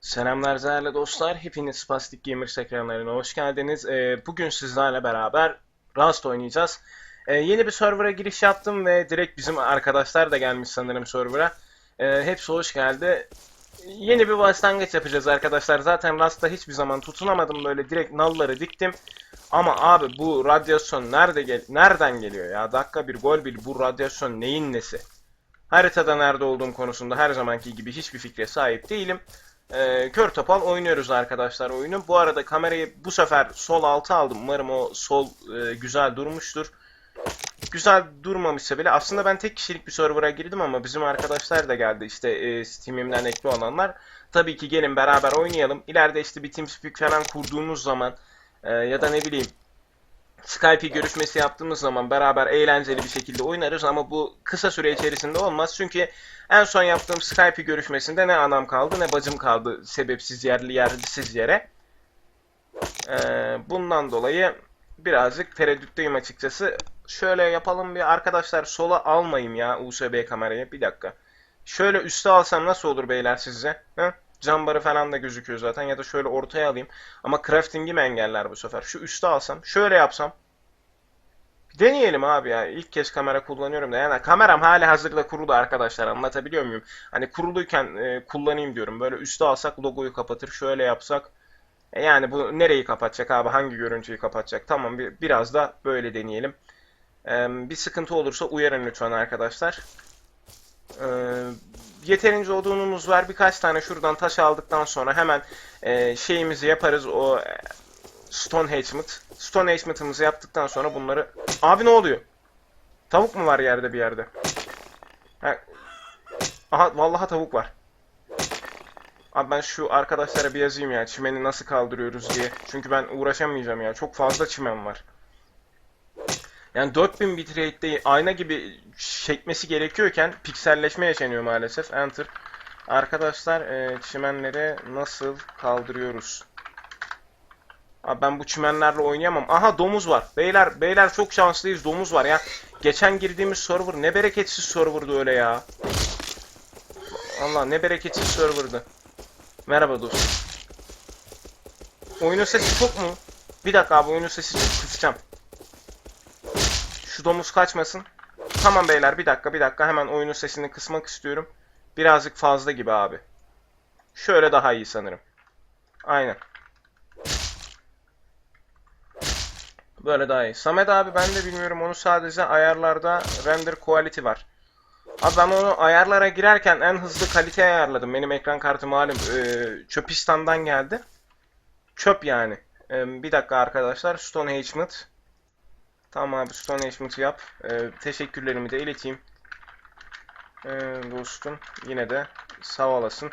Selamlar değerli dostlar. Hepiniz Spastik Gamers ekranlarına hoş geldiniz. Ee, bugün sizlerle beraber Rust oynayacağız. Ee, yeni bir server'a giriş yaptım ve direkt bizim arkadaşlar da gelmiş sanırım server'a. Ee, hepsi hoş geldi. Yeni bir başlangıç yapacağız arkadaşlar. Zaten Rust'ta hiçbir zaman tutunamadım böyle direkt nalları diktim. Ama abi bu radyasyon nerede gel nereden geliyor ya? Dakika bir gol bir bu radyasyon neyin nesi? Haritada nerede olduğum konusunda her zamanki gibi hiçbir fikre sahip değilim. Ee, kör topal oynuyoruz arkadaşlar oyunu. Bu arada kamerayı bu sefer sol alta aldım. Umarım o sol e, güzel durmuştur. Güzel durmamışsa bile aslında ben tek kişilik bir server'a girdim ama bizim arkadaşlar da geldi işte e, Steam'imden ekli olanlar. Tabii ki gelin beraber oynayalım. İleride işte bir TeamSpeak falan kurduğumuz zaman e, ya da ne bileyim Skype görüşmesi yaptığımız zaman beraber eğlenceli bir şekilde oynarız ama bu kısa süre içerisinde olmaz. Çünkü en son yaptığım Skype görüşmesinde ne anam kaldı ne bacım kaldı sebepsiz yerli yersiz yere. Ee, bundan dolayı birazcık tereddütteyim açıkçası. Şöyle yapalım bir arkadaşlar sola almayayım ya USB kamerayı bir dakika. Şöyle üste alsam nasıl olur beyler sizce? Hı? Cam falan da gözüküyor zaten ya da şöyle ortaya alayım. Ama crafting'i mi engeller bu sefer? Şu üste alsam, şöyle yapsam. Deneyelim abi ya. İlk kez kamera kullanıyorum da. Yani kameram hala hazırda kurulu arkadaşlar. Anlatabiliyor muyum? Hani kuruluyken e, kullanayım diyorum. Böyle üste alsak logoyu kapatır. Şöyle yapsak. E yani bu nereyi kapatacak abi? Hangi görüntüyü kapatacak? Tamam bir, biraz da böyle deneyelim. E, bir sıkıntı olursa uyarın lütfen arkadaşlar. E, yeterince odunumuz var. Birkaç tane şuradan taş aldıktan sonra hemen e, şeyimizi yaparız. O e, Stone Hatchment. Stone Hatchment'ımızı yaptıktan sonra bunları... Abi ne oluyor? Tavuk mu var yerde bir yerde? Ha. Aha vallahi tavuk var. Abi ben şu arkadaşlara bir yazayım ya çimeni nasıl kaldırıyoruz diye. Çünkü ben uğraşamayacağım ya. Çok fazla çimen var. Yani 4000 bitrate'de ayna gibi çekmesi gerekiyorken pikselleşme yaşanıyor maalesef. Enter. Arkadaşlar e, çimenleri nasıl kaldırıyoruz? Abi ben bu çimenlerle oynayamam. Aha domuz var. Beyler beyler çok şanslıyız. Domuz var ya. Geçen girdiğimiz server ne bereketsiz serverdı öyle ya. Allah ne bereketsiz serverdı. Merhaba dostum. Oyunun sesi çok mu? Bir dakika abi oyunun sesi çok. Şu domuz kaçmasın. Tamam beyler bir dakika bir dakika hemen oyunun sesini kısmak istiyorum. Birazcık fazla gibi abi. Şöyle daha iyi sanırım. Aynen. Böyle daha iyi. Samet abi ben de bilmiyorum onu sadece ayarlarda render quality var. Abi ben onu ayarlara girerken en hızlı kalite ayarladım. Benim ekran kartı malum e, Çöpistan'dan geldi. Çöp yani. E, bir dakika arkadaşlar. Stone Hatchment. Tamam abi Stone Hatchment'ı yap. E, teşekkürlerimi de ileteyim. E, dostum yine de sağ olasın.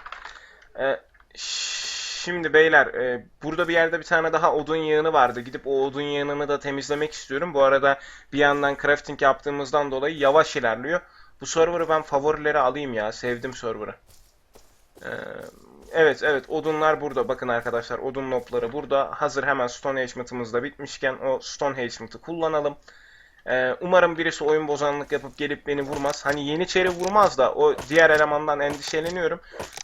E, şimdi beyler e, burada bir yerde bir tane daha odun yığını vardı. Gidip o odun yığınını da temizlemek istiyorum. Bu arada bir yandan crafting yaptığımızdan dolayı yavaş ilerliyor. Bu server'ı ben favorilere alayım ya. Sevdim server'ı. Ee, evet evet odunlar burada. Bakın arkadaşlar odun nopları burada. Hazır hemen Stone Hatchment'ımız da bitmişken o Stone Hatchment'ı kullanalım. Ee, umarım birisi oyun bozanlık yapıp gelip beni vurmaz. Hani Yeniçeri vurmaz da o diğer elemandan endişeleniyorum.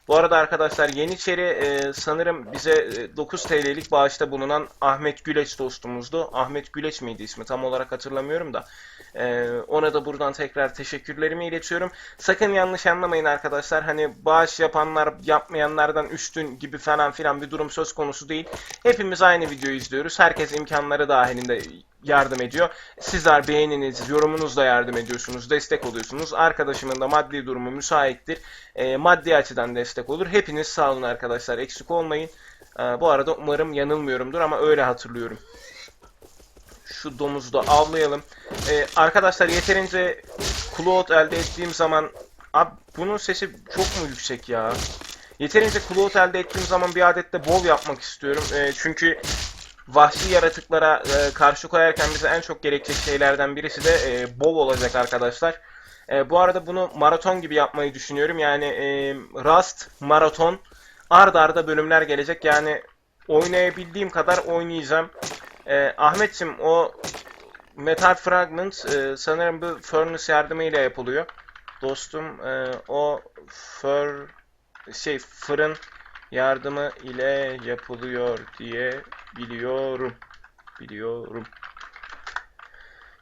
Bu arada arkadaşlar Yeniçeri e, sanırım bize e, 9 TL'lik bağışta bulunan Ahmet Güleç dostumuzdu. Ahmet Güleç miydi ismi tam olarak hatırlamıyorum da. Ee, ona da buradan tekrar teşekkürlerimi iletiyorum. Sakın yanlış anlamayın arkadaşlar. Hani bağış yapanlar yapmayanlardan üstün gibi falan filan bir durum söz konusu değil. Hepimiz aynı videoyu izliyoruz. Herkes imkanları dahilinde yardım ediyor. Sizler beğeniniz, yorumunuzla yardım ediyorsunuz, destek oluyorsunuz. Arkadaşımın da maddi durumu müsaittir. E, maddi açıdan destek olur. Hepiniz sağ olun arkadaşlar. Eksik olmayın. E, bu arada umarım yanılmıyorumdur ama öyle hatırlıyorum. Şu domuzu da avlayalım. Ee, arkadaşlar yeterince cloud elde ettiğim zaman... Abi bunun sesi çok mu yüksek ya? Yeterince cloud elde ettiğim zaman bir adet de bol yapmak istiyorum. Ee, çünkü vahşi yaratıklara e, karşı koyarken bize en çok gerekecek şeylerden birisi de e, bol olacak arkadaşlar. E, bu arada bunu maraton gibi yapmayı düşünüyorum. Yani e, Rust, maraton, ard arda bölümler gelecek. Yani oynayabildiğim kadar oynayacağım. E, Ahmetçim o Metal Fragment e, sanırım bu Furnace yardımıyla yapılıyor. Dostum e, o fır şey fırın yardımı ile yapılıyor diye biliyorum. Biliyorum.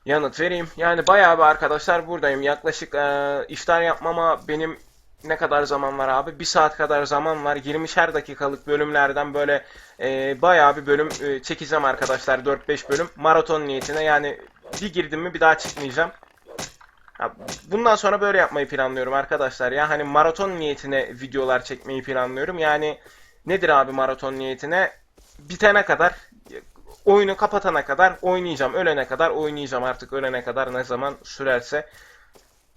Yanıt vereyim. Yani bayağı bir arkadaşlar buradayım. Yaklaşık eee, iftar yapmama benim ne kadar zaman var abi? Bir saat kadar zaman var. 20'şer dakikalık bölümlerden böyle eee bayağı bir bölüm eee, çekeceğim arkadaşlar. 4-5 bölüm. Maraton niyetine yani bir girdim mi bir daha çıkmayacağım. Ya, bundan sonra böyle yapmayı planlıyorum arkadaşlar ya. Hani maraton niyetine videolar çekmeyi planlıyorum. Yani nedir abi maraton niyetine? Bitene kadar oyunu kapatana kadar oynayacağım. Ölene kadar oynayacağım artık ölene kadar ne zaman sürerse.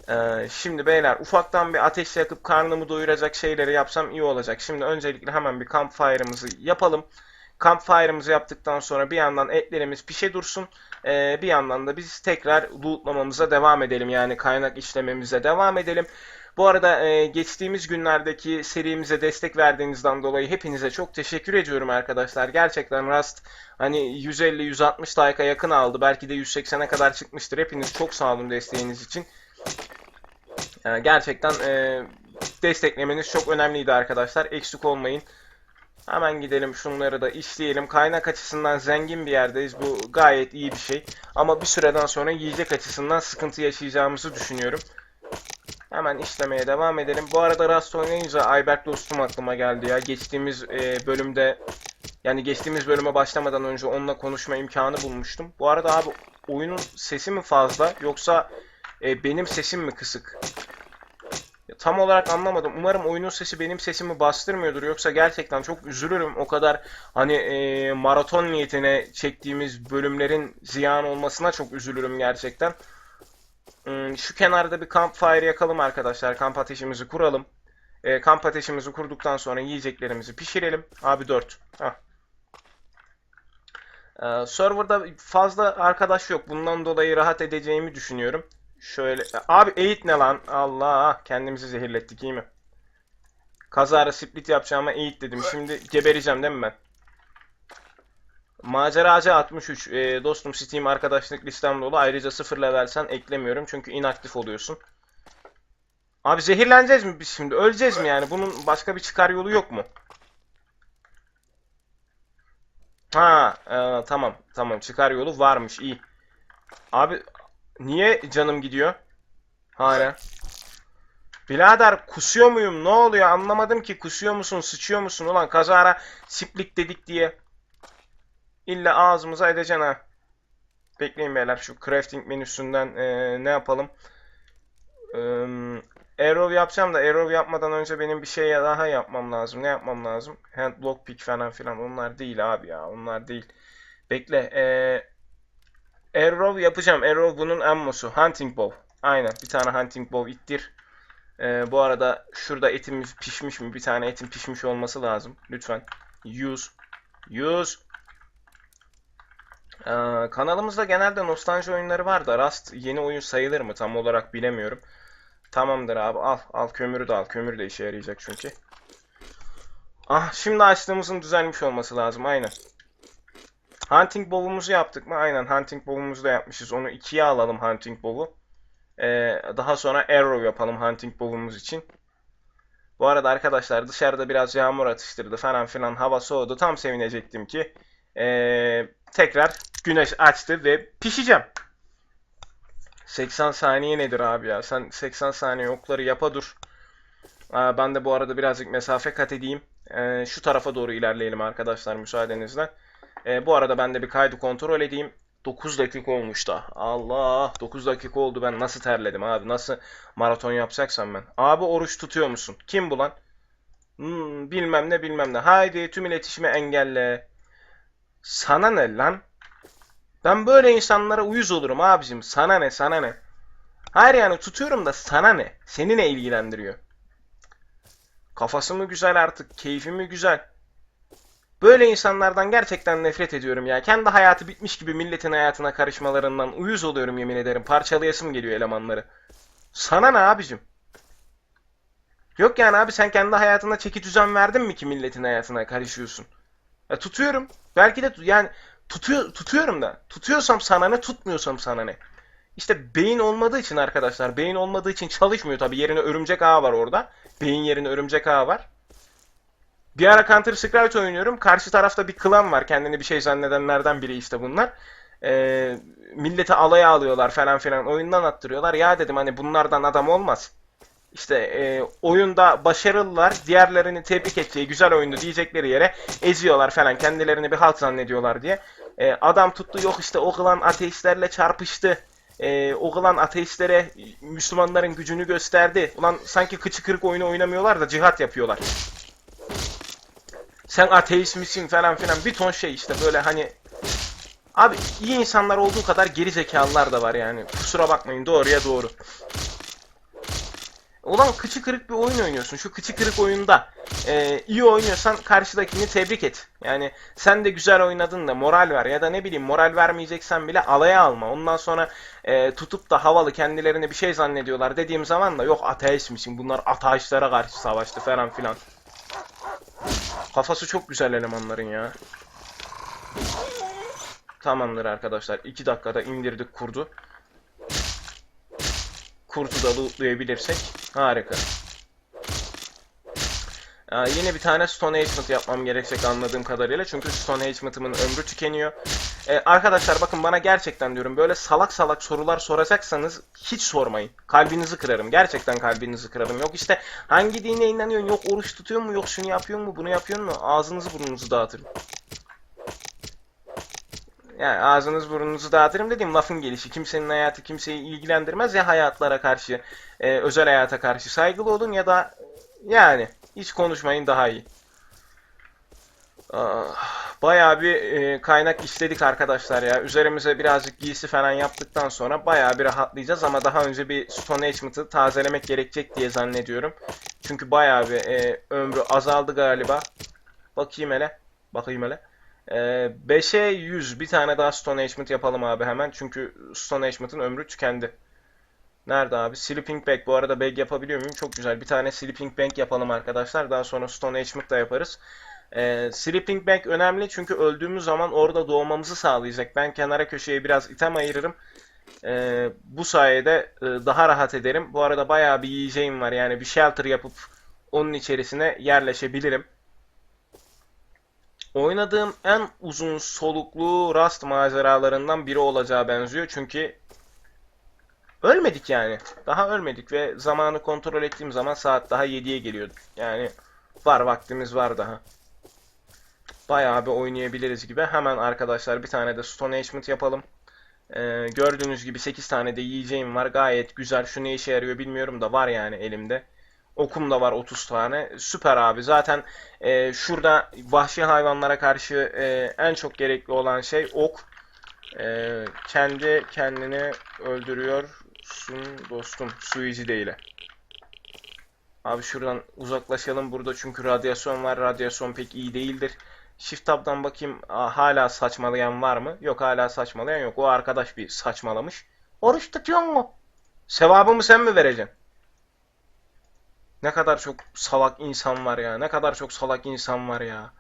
Ee, şimdi beyler ufaktan bir ateş yakıp karnımı doyuracak şeyleri yapsam iyi olacak. Şimdi öncelikle hemen bir campfire'ımızı yapalım. Campfire'ımızı yaptıktan sonra bir yandan etlerimiz pişe dursun. Ee, bir yandan da biz tekrar lootlamamıza devam edelim. Yani kaynak işlememize devam edelim. Bu arada e, geçtiğimiz günlerdeki serimize destek verdiğinizden dolayı hepinize çok teşekkür ediyorum arkadaşlar. Gerçekten Rust hani 150-160 like'a yakın aldı. Belki de 180'e kadar çıkmıştır. Hepiniz çok sağ olun desteğiniz için. Yani gerçekten e, desteklemeniz çok önemliydi arkadaşlar. Eksik olmayın. Hemen gidelim şunları da işleyelim. Kaynak açısından zengin bir yerdeyiz. Bu gayet iyi bir şey. Ama bir süreden sonra yiyecek açısından sıkıntı yaşayacağımızı düşünüyorum. Hemen işlemeye devam edelim. Bu arada Rust oynayınca Ayberk dostum aklıma geldi ya. Geçtiğimiz e, bölümde yani geçtiğimiz bölüme başlamadan önce onunla konuşma imkanı bulmuştum. Bu arada abi oyunun sesi mi fazla yoksa e, benim sesim mi kısık? Ya, tam olarak anlamadım. Umarım oyunun sesi benim sesimi bastırmıyordur. Yoksa gerçekten çok üzülürüm. O kadar hani e, maraton niyetine çektiğimiz bölümlerin ziyan olmasına çok üzülürüm gerçekten. Hmm, Şu kenarda bir campfire yakalım arkadaşlar. Kamp ateşimizi kuralım. E, kamp ateşimizi kurduktan sonra yiyeceklerimizi pişirelim. Abi 4. Hah. Ee, serverda fazla arkadaş yok. Bundan dolayı rahat edeceğimi düşünüyorum. Şöyle. Abi eğit ne lan? Allah. Kendimizi zehirlettik iyi mi? Kazara split yapacağıma eğit dedim. Şimdi gebereceğim değil mi ben? Maceracı 63. Ee, dostum Steam arkadaşlık listem dolu. Ayrıca 0 levelsen eklemiyorum. Çünkü inaktif oluyorsun. Abi zehirleneceğiz mi biz şimdi? Öleceğiz mi yani? Bunun başka bir çıkar yolu yok mu? Ha, e, tamam. Tamam. Çıkar yolu varmış. iyi. Abi niye canım gidiyor? Hala. Birader kusuyor muyum? Ne oluyor? Anlamadım ki. Kusuyor musun? Sıçıyor musun? Ulan kazara siplik dedik diye. İlla ağzımıza edeceksin ha. Bekleyin beyler. Şu crafting menüsünden e, ne yapalım? Eee Arrow yapacağım da Arrow yapmadan önce benim bir şey daha yapmam lazım. Ne yapmam lazım? Hand lockpick falan filan. Onlar değil abi ya. Onlar değil. Bekle. Ee, Arrow yapacağım. Arrow bunun ammosu. Hunting bow. Aynen. Bir tane hunting bow ittir. Ee, bu arada şurada etimiz pişmiş mi? Bir tane etin pişmiş olması lazım. Lütfen. Use. Use. Ee, kanalımızda genelde nostalji oyunları var da Rust yeni oyun sayılır mı? Tam olarak bilemiyorum. Tamamdır abi al. Al kömürü de al. Kömür de işe yarayacak çünkü. Ah şimdi açtığımızın düzelmiş olması lazım. Aynen. Hunting bow'umuzu yaptık mı? Aynen hunting bow'umuzu da yapmışız. Onu ikiye alalım hunting bow'u. Ee, daha sonra arrow yapalım hunting bow'umuz için. Bu arada arkadaşlar dışarıda biraz yağmur atıştırdı falan filan. Hava soğudu. Tam sevinecektim ki. ee, tekrar güneş açtı ve pişeceğim. 80 saniye nedir abi ya? Sen 80 saniye okları yapa dur. Aa, ben de bu arada birazcık mesafe kat edeyim. Ee, şu tarafa doğru ilerleyelim arkadaşlar müsaadenizle. Ee, bu arada ben de bir kaydı kontrol edeyim. 9 dakika olmuş da. Allah 9 dakika oldu ben nasıl terledim abi. Nasıl maraton yapacaksam ben. Abi oruç tutuyor musun? Kim bu lan? Hmm, bilmem ne bilmem ne. Haydi tüm iletişimi engelle. Sana ne lan? Ben böyle insanlara uyuz olurum abicim. Sana ne sana ne? Hayır yani tutuyorum da sana ne? Seni ne ilgilendiriyor? Kafası mı güzel artık? Keyfi mi güzel? Böyle insanlardan gerçekten nefret ediyorum ya. Kendi hayatı bitmiş gibi milletin hayatına karışmalarından uyuz oluyorum yemin ederim. Parçalayasım geliyor elemanları. Sana ne abicim? Yok yani abi sen kendi hayatına çeki düzen verdin mi ki milletin hayatına karışıyorsun? Ya tutuyorum. Belki de yani tutuyor tutuyorum da. Tutuyorsam sana ne, tutmuyorsam sana ne? İşte beyin olmadığı için arkadaşlar, beyin olmadığı için çalışmıyor tabii. Yerine örümcek ağı var orada. Beyin yerine örümcek ağı var. Bir ara Counter Strike oynuyorum. Karşı tarafta bir klan var. Kendini bir şey zannedenlerden biri işte bunlar. Ee, milleti alaya alıyorlar falan filan. Oyundan attırıyorlar. Ya dedim hani bunlardan adam olmaz. İşte e, oyunda başarılılar. Diğerlerini tebrik edeceği güzel oyundu diyecekleri yere eziyorlar falan. Kendilerini bir halt zannediyorlar diye. E, adam tuttu yok işte o klan ateistlerle çarpıştı. E, o klan ateistlere Müslümanların gücünü gösterdi. Ulan sanki kıçı kırık oyunu oynamıyorlar da cihat yapıyorlar. Sen ateist misin falan filan bir ton şey işte böyle hani Abi iyi insanlar olduğu kadar geri zekalılar da var yani. Kusura bakmayın doğruya doğru. Ulan kıçı kırık bir oyun oynuyorsun. Şu kıçı kırık oyunda e, iyi oynuyorsan karşıdakini tebrik et. Yani sen de güzel oynadın da moral ver ya da ne bileyim moral vermeyeceksen bile alaya alma. Ondan sonra e, tutup da havalı kendilerini bir şey zannediyorlar dediğim zaman da yok ateist misin bunlar ateistlere karşı savaştı falan filan. Kafası çok güzel elemanların ya. Tamamdır arkadaşlar. 2 dakikada indirdik kurdu. Kurtu da lootlayabilirsek harika. Aa, yine bir tane Stone Agement yapmam gerekecek anladığım kadarıyla. Çünkü Stone Agement'ımın ömrü tükeniyor. Ee, arkadaşlar bakın bana gerçekten diyorum böyle salak salak sorular soracaksanız hiç sormayın. Kalbinizi kırarım. Gerçekten kalbinizi kırarım. Yok işte hangi dine inanıyorsun? Yok oruç tutuyor mu? Yok şunu yapıyor mu? Bunu yapıyor mu? Ağzınızı burnunuzu dağıtırım. Yani ağzınız burnunuzu dağıtırım dediğim lafın gelişi. Kimsenin hayatı kimseyi ilgilendirmez ya hayatlara karşı, e, özel hayata karşı saygılı olun ya da yani hiç konuşmayın daha iyi. Ah, Bayağı bir e, kaynak işledik arkadaşlar ya. Üzerimize birazcık giysi falan yaptıktan sonra bayağı bir rahatlayacağız ama daha önce bir Stone Agement'ı tazelemek gerekecek diye zannediyorum. Çünkü bayağı bir e, ömrü azaldı galiba. Bakayım hele. Bakayım hele. Ee, 5'e 100 bir tane daha Stone Agement yapalım abi hemen. Çünkü Stone Agement'ın ömrü tükendi. Nerede abi? Sleeping Bag. Bu arada bag yapabiliyor muyum? Çok güzel. Bir tane Sleeping Bag yapalım arkadaşlar. Daha sonra Stone Agement da yaparız. Ee, Sleeping Bag önemli çünkü öldüğümüz zaman orada doğmamızı sağlayacak. Ben kenara köşeye biraz item ayırırım. Ee, bu sayede e, daha rahat ederim. Bu arada bayağı bir yiyeceğim var. Yani bir shelter yapıp onun içerisine yerleşebilirim. Oynadığım en uzun soluklu Rust maceralarından biri olacağı benziyor. Çünkü ölmedik yani. Daha ölmedik ve zamanı kontrol ettiğim zaman saat daha 7'ye geliyordu. Yani var vaktimiz var daha. Bayağı bir oynayabiliriz gibi. Hemen arkadaşlar bir tane de Stone Agement yapalım. Ee, gördüğünüz gibi 8 tane de yiyeceğim var. Gayet güzel. Şu ne işe yarıyor bilmiyorum da var yani elimde. Okum da var 30 tane. Süper abi. Zaten e, şurada vahşi hayvanlara karşı e, en çok gerekli olan şey ok. E, kendi kendini öldürüyorsun dostum. Suici değil. Abi şuradan uzaklaşalım burada çünkü radyasyon var. Radyasyon pek iyi değildir. Shift tab'dan bakayım Aa, hala saçmalayan var mı? Yok hala saçmalayan yok. O arkadaş bir saçmalamış. Oruç tutuyor mu? Sevabımı sen mi vereceksin? Ne kadar çok salak insan var ya. Ne kadar çok salak insan var ya.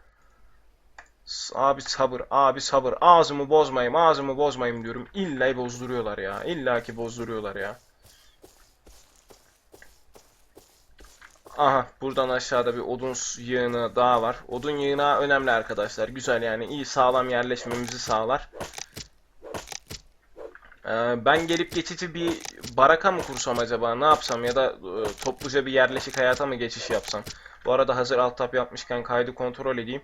Abi sabır, abi sabır. Ağzımı bozmayayım, ağzımı bozmayayım diyorum. İlla bozduruyorlar ya. İlla ki bozduruyorlar ya. Aha, buradan aşağıda bir odun yığını daha var. Odun yığını önemli arkadaşlar. Güzel yani iyi sağlam yerleşmemizi sağlar. Ee, ben gelip geçici bir baraka mı kursam acaba? Ne yapsam ya da e, topluca bir yerleşik hayata mı geçiş yapsam? Bu arada hazır alt tab yapmışken kaydı kontrol edeyim.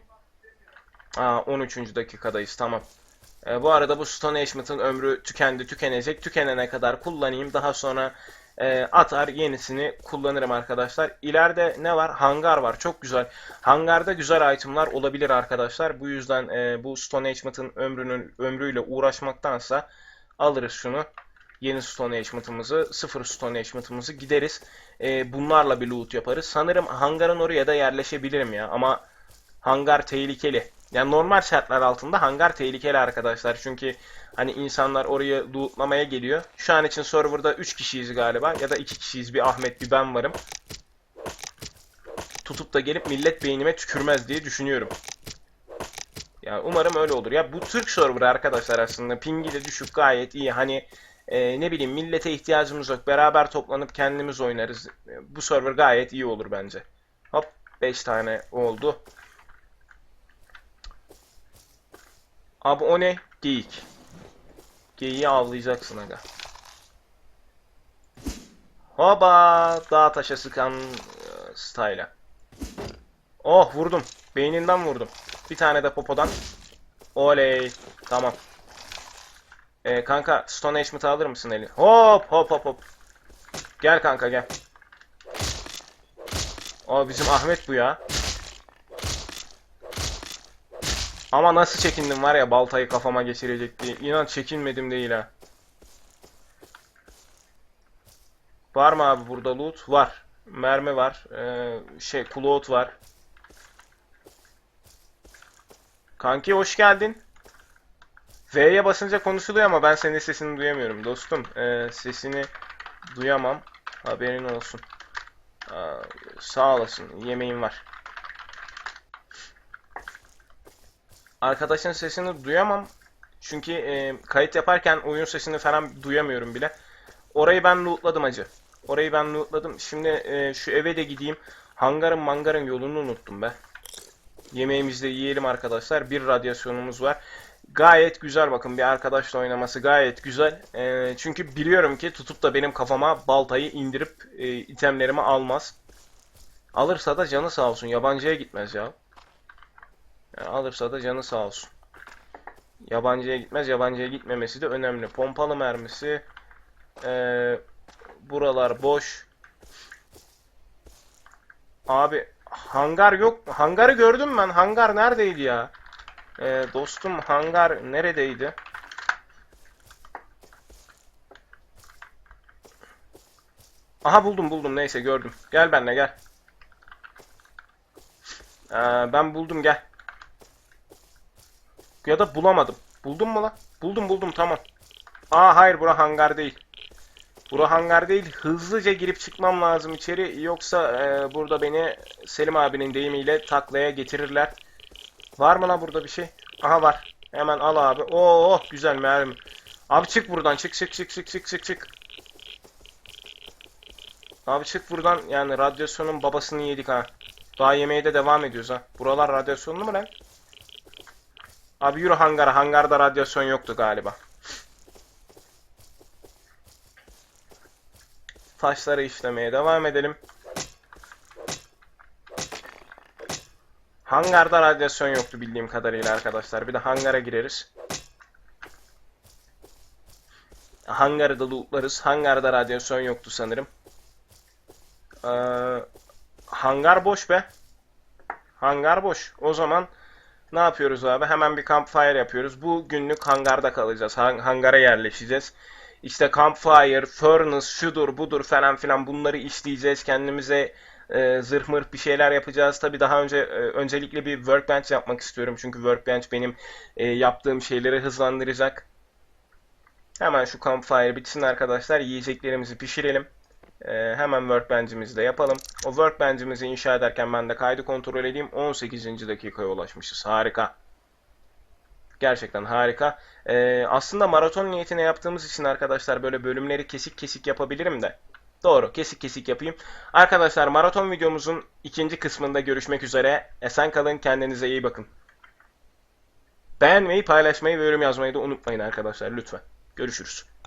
Aa, 13. dakikadayız tamam. Ee, bu arada bu Stone Agement'ın ömrü tükendi tükenecek. Tükenene kadar kullanayım. Daha sonra e, atar yenisini kullanırım arkadaşlar. İleride ne var? Hangar var. Çok güzel. Hangarda güzel itemlar olabilir arkadaşlar. Bu yüzden e, bu Stone Agement'ın ömrünün ömrüyle uğraşmaktansa alırız şunu. Yeni Stone Achievement'ımızı, sıfır Stone Achievement'ımızı gideriz. Ee, bunlarla bir loot yaparız. Sanırım hangarın oraya da yerleşebilirim ya. Ama hangar tehlikeli. Yani normal şartlar altında hangar tehlikeli arkadaşlar. Çünkü hani insanlar oraya lootlamaya geliyor. Şu an için serverda 3 kişiyiz galiba. Ya da 2 kişiyiz. Bir Ahmet bir ben varım. Tutup da gelip millet beynime tükürmez diye düşünüyorum. Ya umarım öyle olur. Ya bu Türk server arkadaşlar aslında pingi de düşük gayet iyi. Hani e, ne bileyim millete ihtiyacımız yok. Beraber toplanıp kendimiz oynarız. E, bu server gayet iyi olur bence. Hop 5 tane oldu. Abi o ne? Geyik. Geyiği avlayacaksın aga. Hoba! Dağ taşa sıkan e, style'a. Oh vurdum. Beyninden vurdum. Bir tane de popodan. Oley. Tamam. Ee, kanka Stone Achievement alır mısın eli? Hop hop hop hop. Gel kanka gel. O bizim Ahmet bu ya. Ama nasıl çekindim var ya baltayı kafama geçirecek diye. İnan çekinmedim değil ha. Var mı abi burada loot? Var. Mermi var. Ee, şey cloth var. Kanki hoş geldin. V'ye basınca konuşuluyor ama ben senin sesini duyamıyorum dostum. Ee, sesini duyamam. Haberin olsun. Aa, sağ olasın. Yemeğim var. Arkadaşın sesini duyamam. Çünkü e, kayıt yaparken oyun sesini falan duyamıyorum bile. Orayı ben lootladım acı. Orayı ben lootladım. Şimdi e, şu eve de gideyim. Hangarın mangarın yolunu unuttum be. Yemeğimizi de yiyelim arkadaşlar. Bir radyasyonumuz var. Gayet güzel bakın bir arkadaşla oynaması gayet güzel. E, çünkü biliyorum ki tutup da benim kafama baltayı indirip e, itemlerimi almaz. Alırsa da canı sağ olsun. Yabancıya gitmez ya. Yani alırsa da canı sağ olsun. Yabancıya gitmez. Yabancıya gitmemesi de önemli. Pompalı mermisi. Ee, buralar boş. Abi hangar yok. Hangarı gördüm ben. Hangar neredeydi ya? Ee, dostum hangar neredeydi? Aha buldum buldum. Neyse gördüm. Gel benimle gel. Ee, ben buldum gel. Ya da bulamadım. Buldum mu lan? Buldum buldum tamam. Aa hayır bura hangar değil. Bura hangar değil. Hızlıca girip çıkmam lazım içeri. Yoksa e, burada beni Selim abinin deyimiyle taklaya getirirler. Var mı lan burada bir şey? Aha var. Hemen al abi. Oo oh, güzel mermi. Abi çık buradan. Çık çık çık çık çık çık çık. Abi çık buradan. Yani radyasyonun babasını yedik ha. Daha yemeğe de devam ediyoruz ha. Buralar radyasyonlu mu lan? Abi yürü hangara. Hangarda radyasyon yoktu galiba. Taşları işlemeye devam edelim. Hangarda radyasyon yoktu bildiğim kadarıyla arkadaşlar. Bir de hangara gireriz. Hangarı da lootlarız. Hangarda radyasyon yoktu sanırım. Ee, hangar boş be. Hangar boş. O zaman ne yapıyoruz abi? Hemen bir campfire yapıyoruz. Bu günlük hangarda kalacağız. Han- hangara yerleşeceğiz. İşte campfire, furnace, şudur budur falan filan bunları işleyeceğiz. Kendimize e, zırh mırh bir şeyler yapacağız. Tabi daha önce e, öncelikle bir workbench yapmak istiyorum. Çünkü workbench benim e, yaptığım şeyleri hızlandıracak. Hemen şu campfire bitsin arkadaşlar. Yiyeceklerimizi pişirelim. E, hemen workbench'imizi de yapalım. O workbench'imizi inşa ederken ben de kaydı kontrol edeyim. 18. dakikaya ulaşmışız. Harika. Gerçekten harika. Ee, aslında maraton niyetine yaptığımız için arkadaşlar böyle bölümleri kesik kesik yapabilirim de. Doğru, kesik kesik yapayım. Arkadaşlar maraton videomuzun ikinci kısmında görüşmek üzere. Esen kalın, kendinize iyi bakın. Beğenmeyi, paylaşmayı ve yorum yazmayı da unutmayın arkadaşlar lütfen. Görüşürüz.